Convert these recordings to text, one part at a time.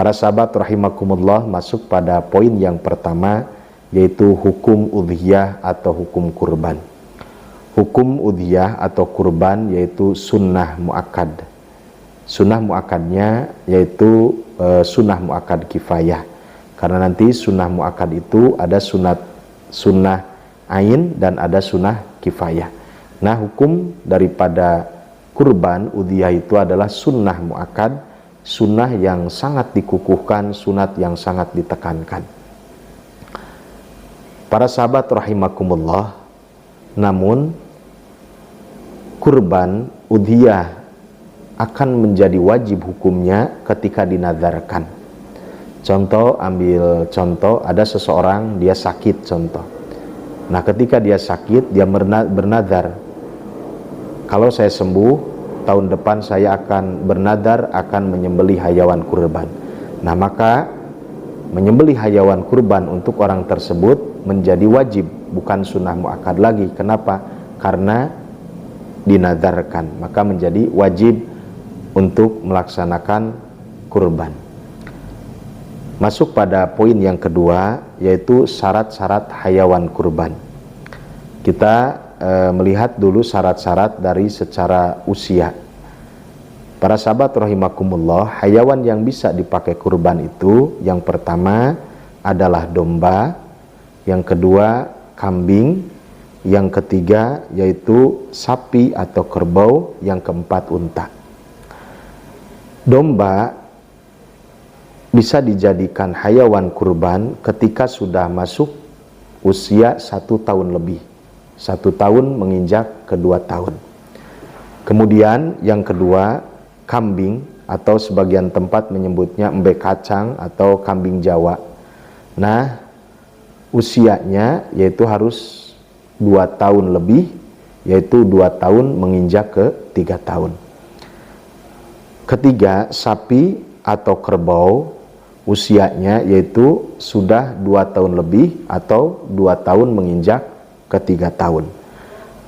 Para sahabat rahimakumullah masuk pada poin yang pertama yaitu hukum udhiyah atau hukum kurban. Hukum udhiyah atau kurban yaitu sunnah muakkad. Sunnah muakkadnya yaitu e, sunnah muakkad kifayah. Karena nanti sunnah muakkad itu ada sunat sunnah ain dan ada sunnah kifayah. Nah hukum daripada kurban udhiyah itu adalah sunnah muakkad, sunnah yang sangat dikukuhkan, sunat yang sangat ditekankan. Para sahabat rahimakumullah, namun kurban udhiyah akan menjadi wajib hukumnya ketika dinazarkan. Contoh, ambil contoh, ada seseorang dia sakit contoh. Nah ketika dia sakit, dia bernadar. Kalau saya sembuh, tahun depan saya akan bernadar akan menyembelih hayawan kurban. Nah maka menyembelih hayawan kurban untuk orang tersebut menjadi wajib bukan sunnah muakkad lagi. Kenapa? Karena dinadarkan maka menjadi wajib untuk melaksanakan kurban. Masuk pada poin yang kedua yaitu syarat-syarat hayawan kurban. Kita e, melihat dulu syarat-syarat dari secara usia para sahabat rahimakumullah hayawan yang bisa dipakai kurban itu yang pertama adalah domba yang kedua kambing, yang ketiga yaitu sapi atau kerbau, yang keempat unta. Domba bisa dijadikan hayawan kurban ketika sudah masuk usia satu tahun lebih. Satu tahun menginjak kedua tahun. Kemudian yang kedua kambing atau sebagian tempat menyebutnya embe kacang atau kambing Jawa. Nah, usianya yaitu harus dua tahun lebih yaitu dua tahun menginjak ke tiga tahun ketiga sapi atau kerbau usianya yaitu sudah dua tahun lebih atau dua tahun menginjak ke tiga tahun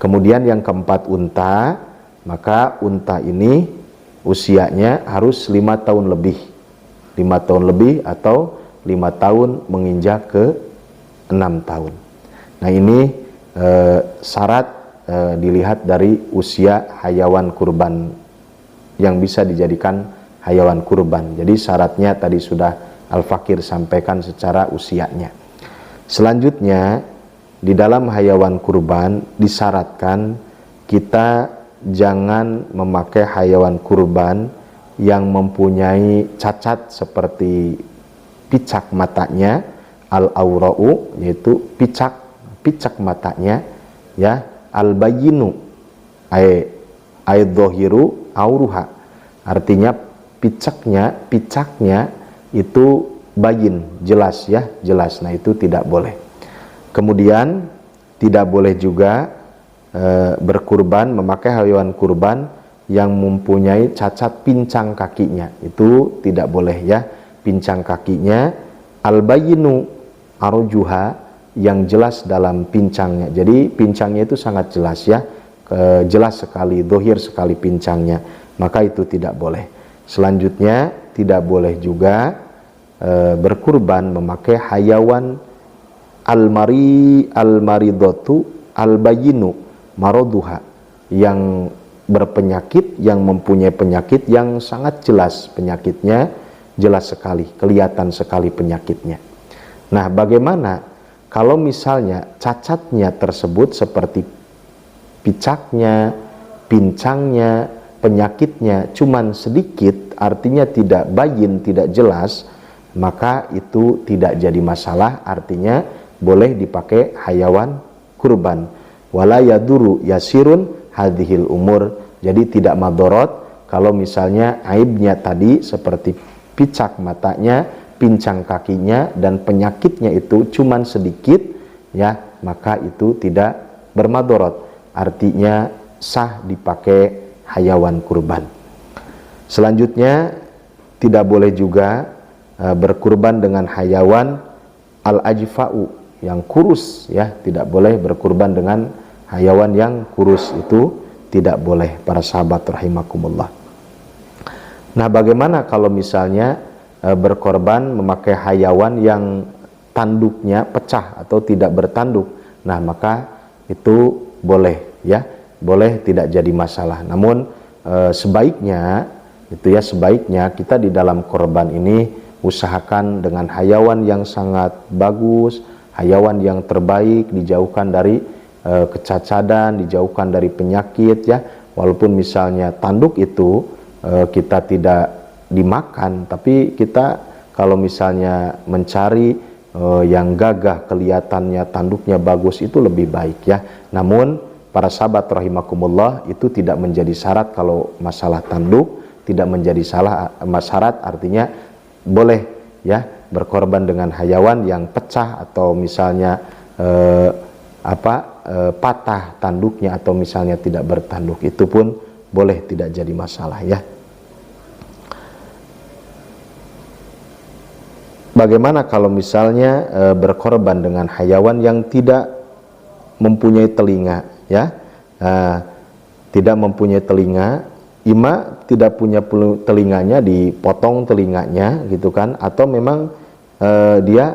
kemudian yang keempat unta maka unta ini usianya harus lima tahun lebih lima tahun lebih atau lima tahun menginjak ke enam tahun. Nah ini e, syarat e, dilihat dari usia hayawan kurban yang bisa dijadikan hayawan kurban. Jadi syaratnya tadi sudah Al-Fakir sampaikan secara usianya. Selanjutnya di dalam hayawan kurban disyaratkan kita jangan memakai hayawan kurban yang mempunyai cacat seperti picak matanya al aurau yaitu picak picak matanya ya al bayinu ay ay dohiru auruha. Artinya picaknya picaknya itu bayin jelas ya jelas. Nah itu tidak boleh kemudian tidak boleh juga e, berkurban memakai hewan kurban yang mempunyai cacat pincang kakinya itu tidak boleh ya pincang kakinya al bayinu arjuha yang jelas dalam pincangnya. Jadi pincangnya itu sangat jelas ya, e, jelas sekali, dohir sekali pincangnya. Maka itu tidak boleh. Selanjutnya tidak boleh juga e, berkurban memakai hayawan almari almaridotu albayinu maroduha. Yang berpenyakit yang mempunyai penyakit yang sangat jelas penyakitnya jelas sekali kelihatan sekali penyakitnya. Nah, bagaimana kalau misalnya cacatnya tersebut seperti picaknya, pincangnya, penyakitnya cuman sedikit, artinya tidak bayin, tidak jelas, maka itu tidak jadi masalah, artinya boleh dipakai hayawan kurban. Wala yaduru yasirun hadhil umur. Jadi tidak madorot kalau misalnya aibnya tadi seperti picak matanya, pincang kakinya dan penyakitnya itu cuman sedikit ya maka itu tidak bermadorot artinya sah dipakai hayawan kurban selanjutnya tidak boleh juga uh, berkurban dengan hayawan al-ajfa'u yang kurus ya tidak boleh berkurban dengan hayawan yang kurus itu tidak boleh para sahabat rahimakumullah nah bagaimana kalau misalnya e, berkorban memakai hayawan yang tanduknya pecah atau tidak bertanduk. Nah, maka itu boleh ya, boleh tidak jadi masalah. Namun e, sebaiknya itu ya sebaiknya kita di dalam korban ini usahakan dengan hayawan yang sangat bagus, hayawan yang terbaik, dijauhkan dari e, kecacadan, dijauhkan dari penyakit ya. Walaupun misalnya tanduk itu e, kita tidak dimakan, tapi kita kalau misalnya mencari e, yang gagah kelihatannya tanduknya bagus itu lebih baik ya. Namun para sahabat rahimakumullah itu tidak menjadi syarat kalau masalah tanduk tidak menjadi salah syarat artinya boleh ya berkorban dengan hayawan yang pecah atau misalnya eh, apa eh, patah tanduknya atau misalnya tidak bertanduk itu pun boleh tidak jadi masalah ya. Bagaimana kalau misalnya e, berkorban dengan hayawan yang tidak mempunyai telinga ya? E, tidak mempunyai telinga ima tidak punya telinganya dipotong telinganya gitu kan atau memang e, dia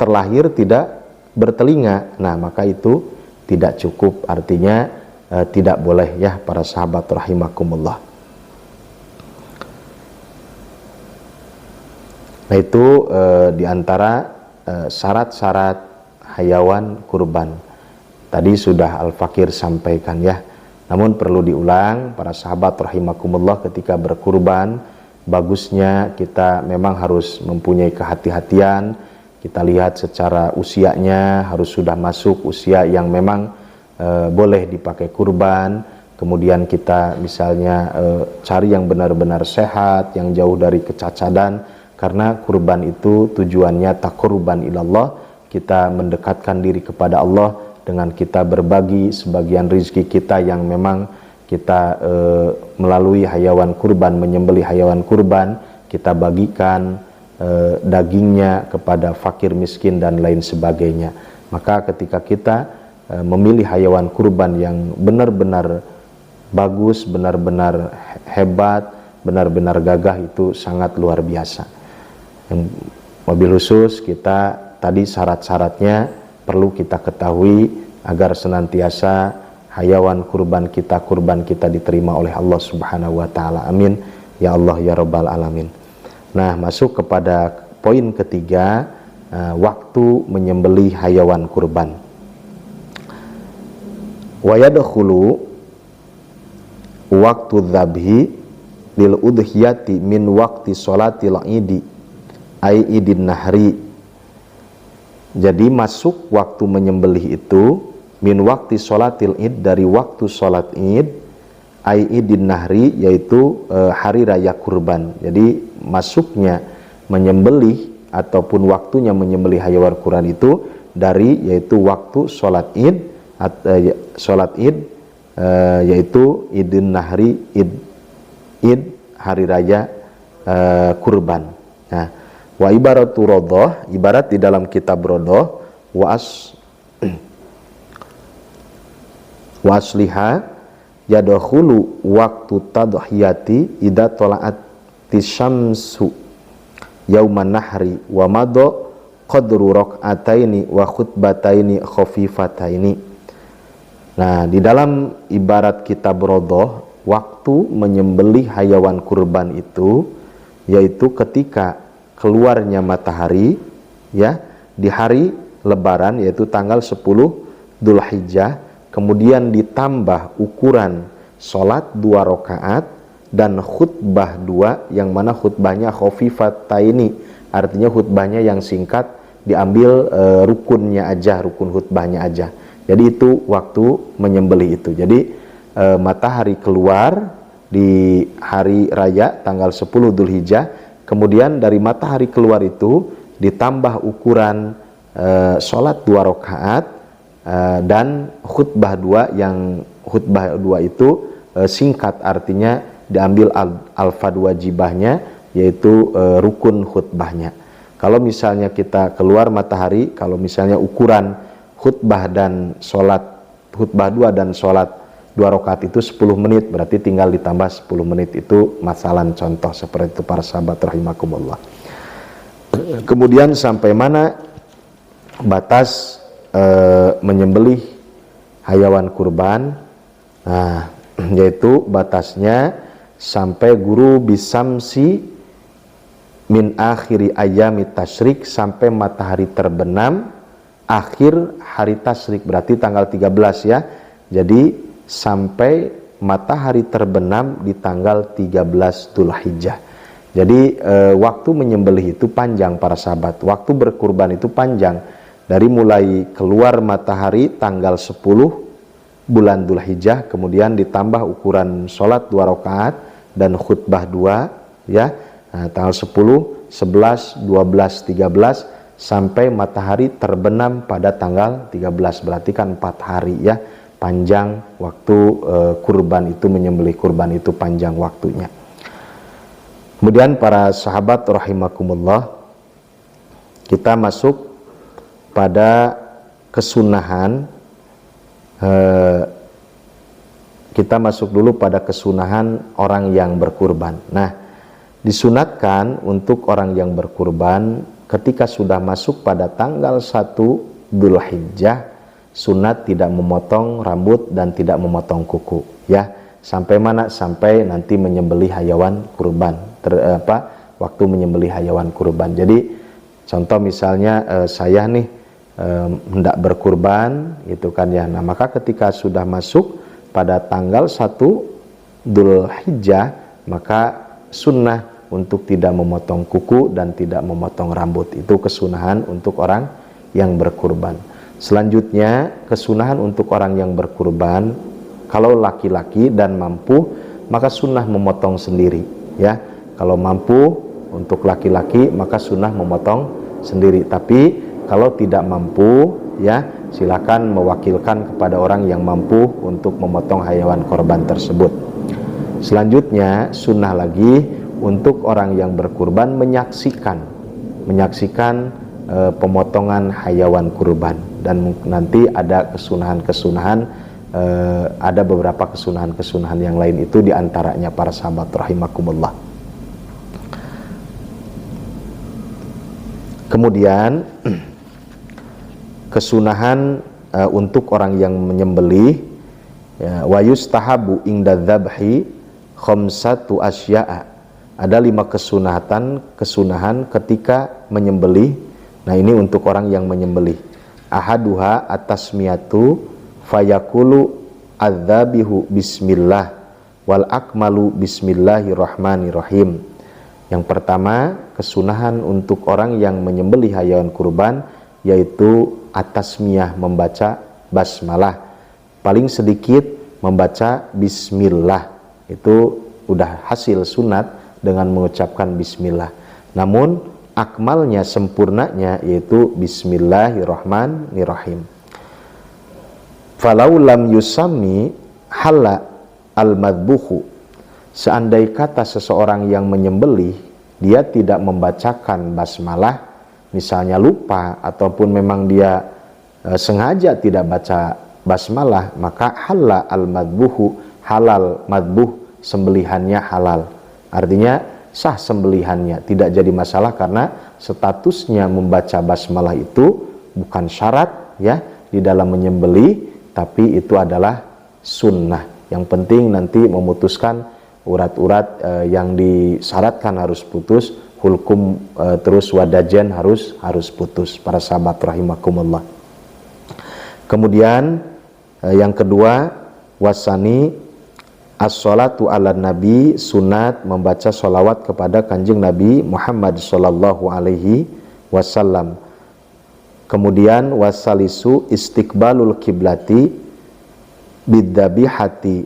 terlahir tidak bertelinga. Nah maka itu tidak cukup. Artinya e, tidak boleh ya para sahabat rahimakumullah. Nah itu e, di antara syarat-syarat hayawan kurban. Tadi sudah Al-Fakir sampaikan ya. Namun perlu diulang para sahabat rahimakumullah ketika berkurban bagusnya kita memang harus mempunyai kehati-hatian. Kita lihat secara usianya harus sudah masuk usia yang memang e, boleh dipakai kurban. Kemudian kita misalnya e, cari yang benar-benar sehat yang jauh dari kecacadan. Karena kurban itu tujuannya takurban ilallah. Kita mendekatkan diri kepada Allah dengan kita berbagi sebagian rizki kita yang memang kita e, melalui hayawan kurban menyembeli hayawan kurban kita bagikan e, dagingnya kepada fakir miskin dan lain sebagainya. Maka ketika kita e, memilih hayawan kurban yang benar-benar bagus benar-benar hebat benar-benar gagah itu sangat luar biasa. Yang mobil khusus kita tadi syarat-syaratnya perlu kita ketahui agar senantiasa hayawan kurban kita kurban kita diterima oleh Allah Subhanahu wa taala. Amin. Ya Allah ya rabbal alamin. Nah, masuk kepada poin ketiga uh, waktu menyembeli hayawan kurban. Wa yadkhulu waktu dzabhi lil udhiyati min waqti sholatil idi ai idin nahri jadi masuk waktu menyembelih itu min waktu sholatil id dari waktu sholat id ai idin nahri yaitu e, hari raya kurban. Jadi masuknya menyembelih ataupun waktunya menyembelih hayawan kurban itu dari yaitu waktu sholat id at, e, sholat id e, yaitu idin nahri id id hari raya e, kurban. Nah, Wa ibaratu rodoh, ibarat di dalam kitab rodoh, wa as wa asliha yadkhulu waktu tadhiyati idza tala'at tisyamsu yauman nahri wa mado qadru rak'ataini wa khutbataini khafifataini. Nah, di dalam ibarat kitab rodoh, waktu menyembelih hayawan kurban itu yaitu ketika keluarnya matahari ya di hari lebaran yaitu tanggal 10 Dzulhijjah kemudian ditambah ukuran sholat dua rakaat dan khutbah dua yang mana khutbahnya khofifat taini. Artinya khutbahnya yang singkat diambil e, rukunnya aja rukun khutbahnya aja. Jadi itu waktu menyembelih itu. Jadi e, matahari keluar di hari raya tanggal 10 Dzulhijjah kemudian dari matahari keluar itu ditambah ukuran e, sholat dua rakaat e, dan khutbah dua yang khutbah dua itu e, singkat artinya diambil al alfad wajibahnya yaitu e, rukun khutbahnya. Kalau misalnya kita keluar matahari kalau misalnya ukuran khutbah dan sholat khutbah dua dan sholat dua rakaat itu 10 menit berarti tinggal ditambah 10 menit itu masalah contoh seperti itu para sahabat rahimakumullah. Kemudian sampai mana batas e, menyembelih hayawan kurban nah yaitu batasnya sampai guru bisamsi min akhiri ayami tasyrik sampai matahari terbenam akhir hari tasyrik berarti tanggal 13 ya jadi sampai matahari terbenam di tanggal 13 Dzulhijjah. Jadi e, waktu menyembelih itu panjang para sahabat. Waktu berkurban itu panjang. Dari mulai keluar matahari tanggal 10 bulan Dzulhijjah kemudian ditambah ukuran sholat dua rakaat dan khutbah dua ya. Nah, tanggal 10, 11, 12, 13 sampai matahari terbenam pada tanggal 13 berarti kan 4 hari ya panjang waktu uh, kurban itu menyembelih kurban itu panjang waktunya. Kemudian para sahabat rahimakumullah kita masuk pada kesunahan uh, kita masuk dulu pada kesunahan orang yang berkurban. Nah, disunatkan untuk orang yang berkurban ketika sudah masuk pada tanggal 1 Dzulhijjah sunat tidak memotong rambut dan tidak memotong kuku ya. Sampai mana? Sampai nanti menyembelih hayawan kurban. Ter, apa? Waktu menyembelih hayawan kurban. Jadi contoh misalnya eh, saya nih eh, hendak berkurban gitu kan ya nah maka ketika sudah masuk pada tanggal 1 Dhul Hijjah maka sunnah untuk tidak memotong kuku dan tidak memotong rambut itu kesunahan untuk orang yang berkurban Selanjutnya, kesunahan untuk orang yang berkurban, kalau laki-laki dan mampu, maka sunnah memotong sendiri. Ya, kalau mampu untuk laki-laki, maka sunnah memotong sendiri. Tapi kalau tidak mampu, ya silakan mewakilkan kepada orang yang mampu untuk memotong hayawan korban tersebut. Selanjutnya, sunnah lagi untuk orang yang berkurban menyaksikan, menyaksikan e, pemotongan hayawan kurban dan nanti ada kesunahan-kesunahan uh, ada beberapa kesunahan-kesunahan yang lain itu di antaranya para sahabat rahimakumullah kemudian kesunahan uh, untuk orang yang menyembelih ya, wa yustahabu ingda dzabhi khamsatu asya'a. Ada lima kesunahatan kesunahan ketika menyembelih. Nah ini untuk orang yang menyembelih. Ahaduha atas miatu fayakulu adzabihu bismillah wal akmalu bismillahirrahmanirrahim. Yang pertama kesunahan untuk orang yang menyembelih hayawan kurban yaitu atas miyah membaca basmalah. Paling sedikit membaca bismillah. Itu udah hasil sunat dengan mengucapkan bismillah. Namun akmalnya sempurnanya yaitu bismillahirrahmanirrahim. Falau lam yusami hala al madbuhu seandai kata seseorang yang menyembelih dia tidak membacakan basmalah misalnya lupa ataupun memang dia e, sengaja tidak baca basmalah maka hala al madbuhu halal madbuh sembelihannya halal. Artinya sah sembelihannya tidak jadi masalah karena statusnya membaca basmalah itu bukan syarat ya di dalam menyembeli tapi itu adalah sunnah. Yang penting nanti memutuskan urat-urat uh, yang disyaratkan harus putus hulkum uh, terus wadajen harus harus putus para sahabat rahimakumullah kemudian uh, yang kedua wasani As-salatu ala nabi sunat membaca solawat kepada kanjeng Nabi Muhammad sallallahu alaihi wasallam. Kemudian wasalisu istiqbalul kiblati bidzabihati.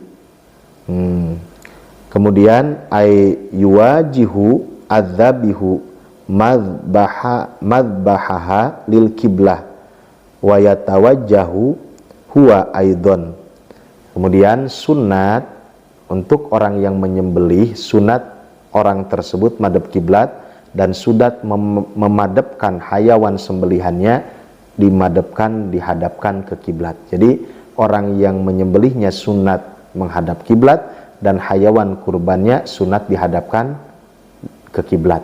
Hmm. Kemudian ay yuwajihu adzabihu madbaha madbahaha lil kiblah wa yatawajjahu huwa aidon. Kemudian sunat untuk orang yang menyembelih sunat orang tersebut madep kiblat dan sudat mem memadepkan hayawan sembelihannya dimadepkan dihadapkan ke kiblat. Jadi orang yang menyembelihnya sunat menghadap kiblat dan hayawan kurbannya sunat dihadapkan ke kiblat.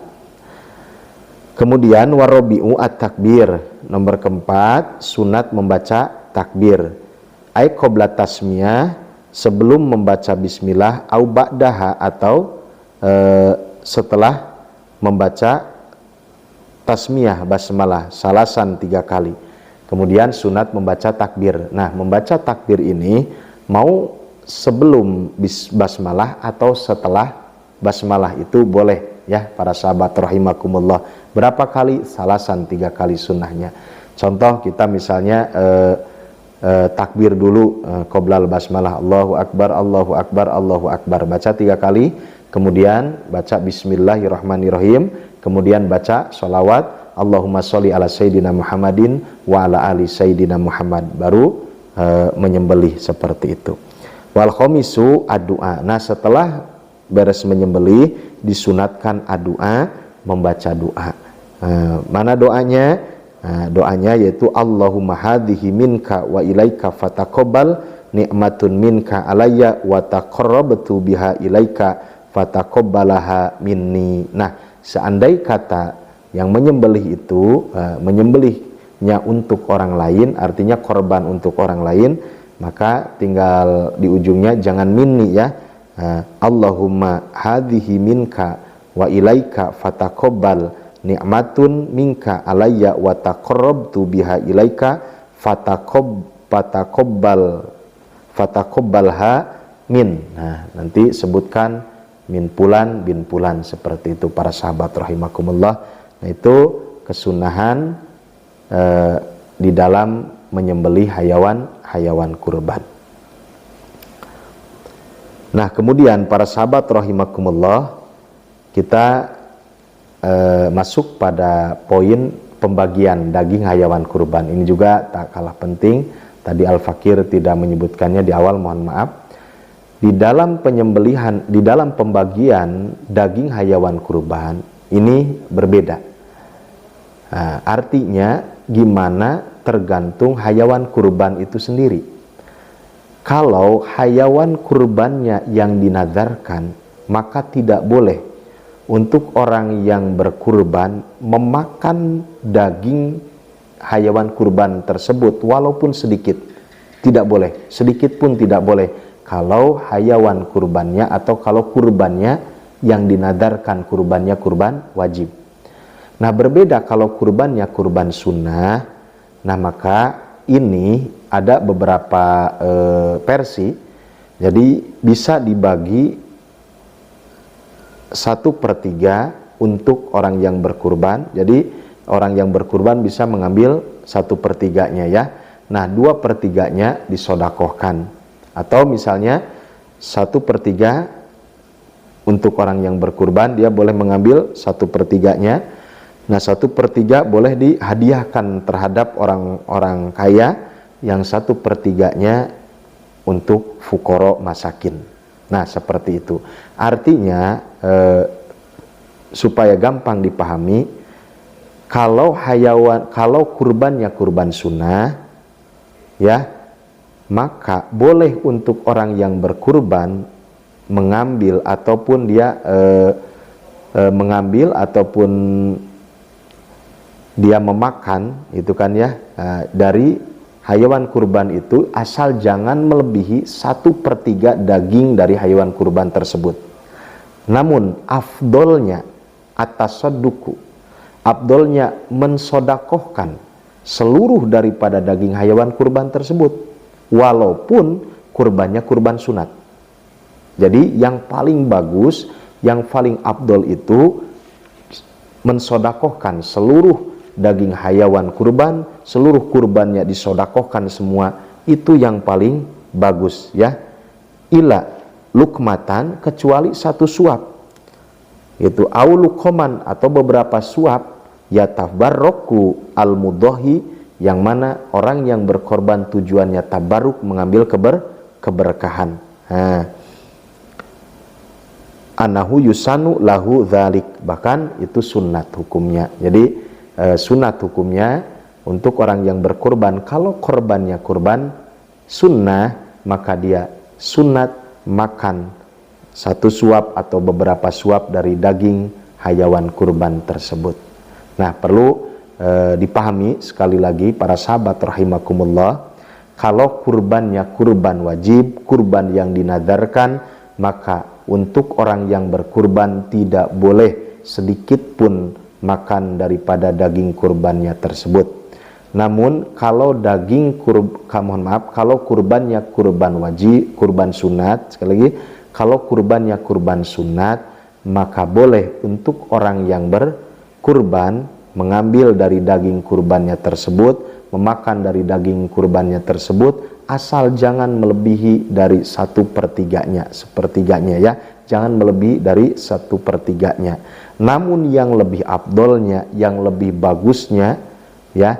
Kemudian warobi'u at-takbir. Nomor keempat, sunat membaca takbir. Ai qabla tasmiyah sebelum membaca bismillah au ba'daha atau e, setelah membaca tasmiyah basmalah salasan tiga kali. Kemudian sunat membaca takbir. Nah, membaca takbir ini mau sebelum basmalah atau setelah basmalah itu boleh ya para sahabat rahimakumullah. Berapa kali? Salasan tiga kali sunnahnya. Contoh kita misalnya eh, eh, takbir dulu eh, qoblal basmalah. Allahu akbar Allahu akbar Allahu akbar. Baca tiga kali kemudian baca Bismillahirrahmanirrahim kemudian baca sholawat Allahumma sholli ala Sayyidina Muhammadin wa ala ali Sayyidina Muhammad. Baru eh, menyembelih seperti itu. Wal khomisu addu'a. Nah setelah beres menyembelih disunatkan adua membaca doa. Nah, mana doanya? Nah, doanya yaitu Allahumma hadhihi minka wa ilaika fataqabbal nikmatun minka alayya wa taqarrabtu biha ilaika fataqabbalaha minni. Nah, seandai kata yang menyembelih itu uh, menyembelihnya untuk orang lain artinya korban untuk orang lain maka tinggal di ujungnya jangan minni ya Allahumma hadhihi minka wa ilaika fataqabbal ni'matun minka alayya wa taqarrabtu biha ilaika fataqab fataqabbal fataqabbalha min. Nah nanti sebutkan min pulan bin pulan seperti itu para sahabat rahimakumullah. Nah itu kesunahan eh, di dalam menyembelih hayawan hayawan kurban Nah, kemudian para sahabat rahimakumullah, kita eh, masuk pada poin pembagian daging hayawan kurban. Ini juga tak kalah penting. Tadi Al-Fakir tidak menyebutkannya di awal, mohon maaf. Di dalam penyembelihan, di dalam pembagian daging hayawan kurban ini berbeda. Nah, artinya gimana tergantung hayawan kurban itu sendiri kalau hayawan kurbannya yang dinazarkan, maka tidak boleh untuk orang yang berkurban memakan daging hayawan kurban tersebut walaupun sedikit. Tidak boleh, sedikit pun tidak boleh. Kalau hayawan kurbannya atau kalau kurbannya yang dinadarkan kurbannya kurban wajib. Nah berbeda kalau kurbannya kurban sunnah, nah maka ini ada beberapa e, versi. Jadi bisa dibagi satu per tiga untuk orang yang berkurban. Jadi orang yang berkurban bisa mengambil satu per tiganya ya. Nah dua per tiganya disodakohkan. Atau misalnya satu per tiga untuk orang yang berkurban dia boleh mengambil satu per tiganya. Nah satu per tiga boleh dihadiahkan terhadap orang-orang kaya yang satu per tiganya untuk fukoro masakin. Nah seperti itu. Artinya eh, supaya gampang dipahami, kalau hayawan, kalau kurbannya kurban sunnah, ya maka boleh untuk orang yang berkurban mengambil ataupun dia eh, eh, mengambil ataupun dia memakan itu kan ya uh, dari hayawan kurban itu asal jangan melebihi satu per tiga daging dari hayawan kurban tersebut. Namun afdolnya atas seduku afdolnya mensodakohkan seluruh daripada daging hayawan kurban tersebut walaupun kurbannya kurban sunat. Jadi yang paling bagus yang paling afdol itu mensodakohkan seluruh daging hayawan kurban, seluruh kurbannya disodakohkan semua, itu yang paling bagus ya. Ila lukmatan kecuali satu suap. Itu aulukoman atau beberapa suap ya tabarroku al mudohi yang mana orang yang berkorban tujuannya tabaruk mengambil keber keberkahan. Nah, anahu yusanu lahu dhalik bahkan itu sunnat hukumnya. Jadi e, sunat hukumnya untuk orang yang berkorban kalau korbannya kurban sunnah maka dia sunat makan satu suap atau beberapa suap dari daging hayawan kurban tersebut. Nah, perlu e, dipahami sekali lagi para sahabat rahimakumullah, kalau kurbannya kurban wajib, kurban yang dinadarkan, maka untuk orang yang berkurban tidak boleh sedikit pun makan daripada daging kurbannya tersebut namun kalau daging kurb, mohon maaf, kalau kurbannya kurban wajib, kurban sunat, sekali lagi, kalau kurbannya kurban sunat, maka boleh untuk orang yang berkurban mengambil dari daging kurbannya tersebut, memakan dari daging kurbannya tersebut, asal jangan melebihi dari satu pertiganya, sepertiganya ya, jangan melebihi dari satu pertiganya. Namun yang lebih abdolnya, yang lebih bagusnya, ya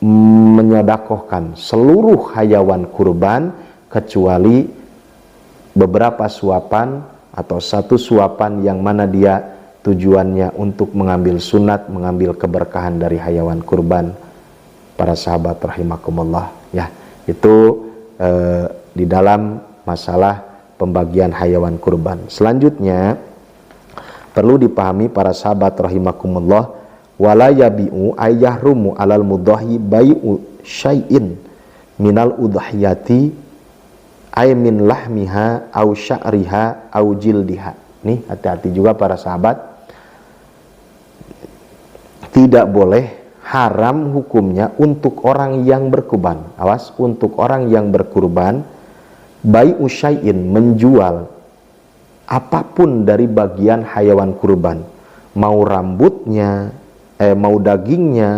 menyodakohkan seluruh hayawan kurban kecuali beberapa suapan atau satu suapan yang mana dia tujuannya untuk mengambil sunat, mengambil keberkahan dari hayawan kurban. Para sahabat rahimakumullah ya. Itu eh, di dalam masalah pembagian hayawan kurban. Selanjutnya perlu dipahami para sahabat rahimakumullah wala yabi'u ayyahrumu alal mudahi bai'u syai'in minal udhiyati ay min lahmiha au sya'riha au jildiha. Nih hati-hati juga para sahabat. Tidak boleh haram hukumnya untuk orang yang berkurban. Awas untuk orang yang berkurban bai'u syai'in menjual apa pun dari bagian hayawan kurban mau rambutnya eh, mau dagingnya,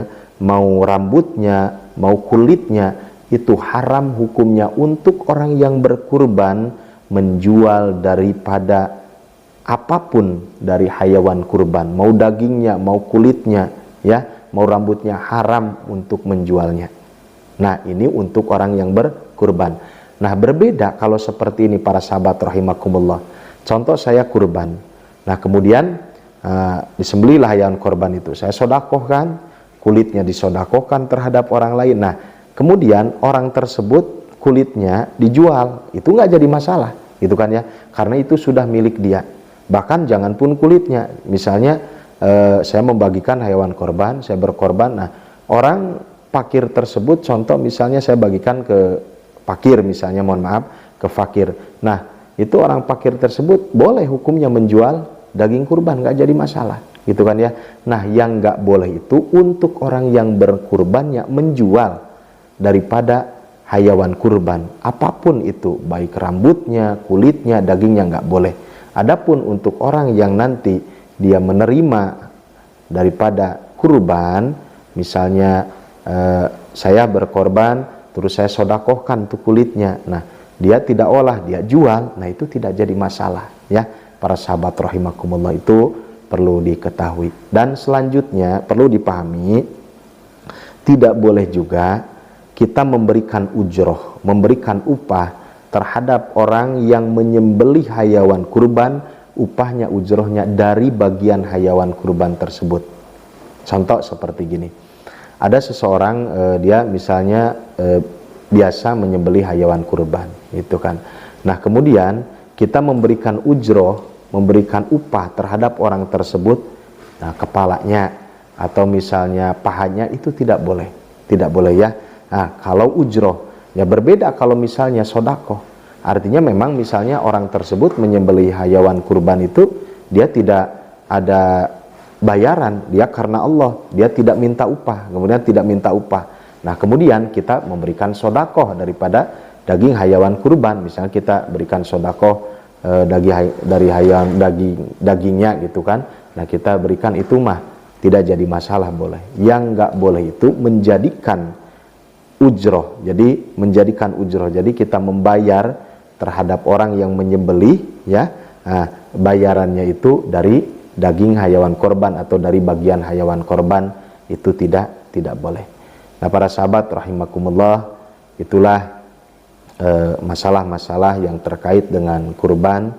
mau rambutnya, mau kulitnya, itu haram hukumnya untuk orang yang berkurban menjual daripada apa pun dari hayawan kurban, mau dagingnya, mau kulitnya, ya, mau rambutnya haram untuk menjualnya. Nah, ini untuk orang yang berkurban. Nah, berbeda kalau seperti ini para sahabat rahimakumullah. Contoh saya kurban. Nah, kemudian uh, disembelilah hayawan korban itu. Saya sodakohkan, kulitnya disodakohkan terhadap orang lain. Nah, kemudian orang tersebut kulitnya dijual, itu nggak jadi masalah, gitu kan ya? Karena itu sudah milik dia. Bahkan jangan pun kulitnya, misalnya uh, saya membagikan hewan korban, saya berkorban. Nah, orang pakir tersebut, contoh misalnya saya bagikan ke pakir, misalnya mohon maaf ke fakir. Nah, itu orang pakir tersebut boleh hukumnya menjual daging kurban nggak jadi masalah. Gitu kan ya? Nah yang nggak boleh itu untuk orang yang berkurbannya menjual daripada hayawan kurban. Apa pun itu baik rambutnya kulitnya dagingnya nggak boleh. Adapun untuk orang yang nanti dia menerima daripada kurban misalnya eh, saya berkorban terus saya sodakohkan tuh kulitnya. Nah dia tidak olah dia jual nah itu tidak jadi masalah ya para sahabat rahimakumullah itu perlu diketahui. Dan selanjutnya perlu dipahami tidak boleh juga kita memberikan ujroh, memberikan upah terhadap orang yang menyembelih hayawan kurban, upahnya ujrohnya dari bagian hayawan kurban tersebut. Contoh seperti gini, ada seseorang eh, dia misalnya eh, biasa menyembelih hayawan kurban, itu kan. Nah kemudian kita memberikan ujroh memberikan upah terhadap orang tersebut. Nah, kepalanya atau misalnya pahanya itu tidak boleh. Tidak boleh ya. Nah, kalau ujroh ya berbeda kalau misalnya sodako. Artinya memang misalnya orang tersebut menyembelih hayawan kurban itu dia tidak ada bayaran. Dia karena Allah dia tidak minta upah. Kemudian tidak minta upah. Nah kemudian kita memberikan sodakoh daripada daging hayawan kurban. Misalnya kita berikan sodakoh Eh, daging dari hayam daging dagingnya gitu kan. Nah kita berikan itu mah tidak jadi masalah boleh. Yang nggak boleh itu menjadikan ujroh. Jadi menjadikan ujroh. Jadi kita membayar terhadap orang yang menyembelih ya. Nah, bayarannya itu dari daging hayawan korban atau dari bagian hayawan korban itu tidak tidak boleh. Nah para sahabat rahimakumullah itulah masalah-masalah yang terkait dengan kurban